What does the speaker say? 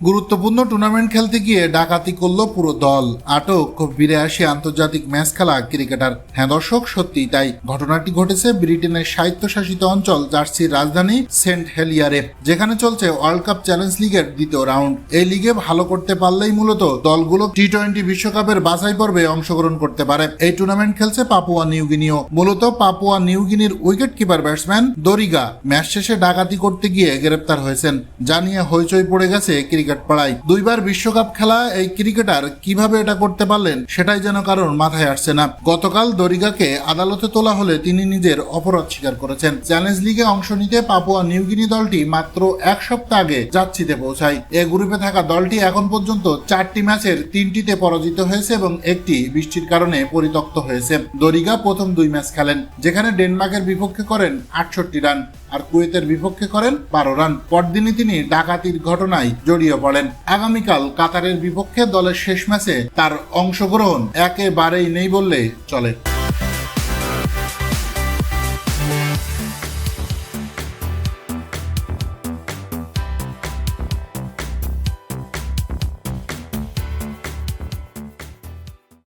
গুরুত্বপূর্ণ টুর্নামেন্ট খেলতে গিয়ে ডাকাতি করল পুরো দল। আটক বিরাশি আন্তর্জাতিক ম্যাচ খেলা ক্রিকেটার। হ্যাঁ দর্শক সত্যি তাই। ঘটনাটি ঘটেছে ব্রিটেনের স্বায়ত্তশাসিত অঞ্চল, জার্সির রাজধানী সেন্ট হেলিয়ারে, যেখানে চলছে ওয়ার্ল্ড কাপ চ্যালেঞ্জ লিগের দ্বিতীয় রাউন্ড। এই লিগে ভালো করতে পারলেই মূলত দলগুলো টি টোয়েন্টি বিশ্বকাপের বাছাই পর্বে অংশগ্রহণ করতে পারে। এই টুর্নামেন্ট খেলছে পাপুয়া নিউগিনিও। মূলত পাপুয়া নিউগিনির উইকেট কিপার ব্যাটসম্যান দরিগা। ম্যাচ শেষে ডাকাতি করতে গিয়ে গ্রেপ্তার হয়েছেন। জানিয়ে হইচই পড়ে গেছে ক্রিকেট পাড়ায়। দুইবার বিশ্বকাপ খেলা এই ক্রিকেটার কীভাবে এটা করতে পারলেন সেটাই যেন কারণ মাথায় আসছে না। গতকাল দরিগাকে আদালতে তোলা হলে তিনি নিজের অপরাধ স্বীকার করেছেন। চ্যালেঞ্জ লিগে অংশ নিতে পাপুয়া নিউগিনি দলটি মাত্র এক সপ্তাহ আগে যাচ্ছিতে পৌঁছায়। এ গ্রুপে থাকা দলটি এখন পর্যন্ত চারটি ম্যাচের তিনটিতে পরাজিত হয়েছে এবং একটি বৃষ্টির কারণে পরিত্যক্ত হয়েছে। দরিগা প্রথম দুই ম্যাচ খেলেন, যেখানে ডেনমার্কের বিপক্ষে করেন আটষট্টি রান। আর কুয়েতের বিপক্ষে করেন বারো রান। পরদিনই তিনি ডাকাতির ঘটনায় জড়িয়ে পড়েন। আগামীকাল কাতারের বিপক্ষে দলের শেষ ম্যাচে তার অংশগ্রহণ একেবারেই নেই বললে চলে।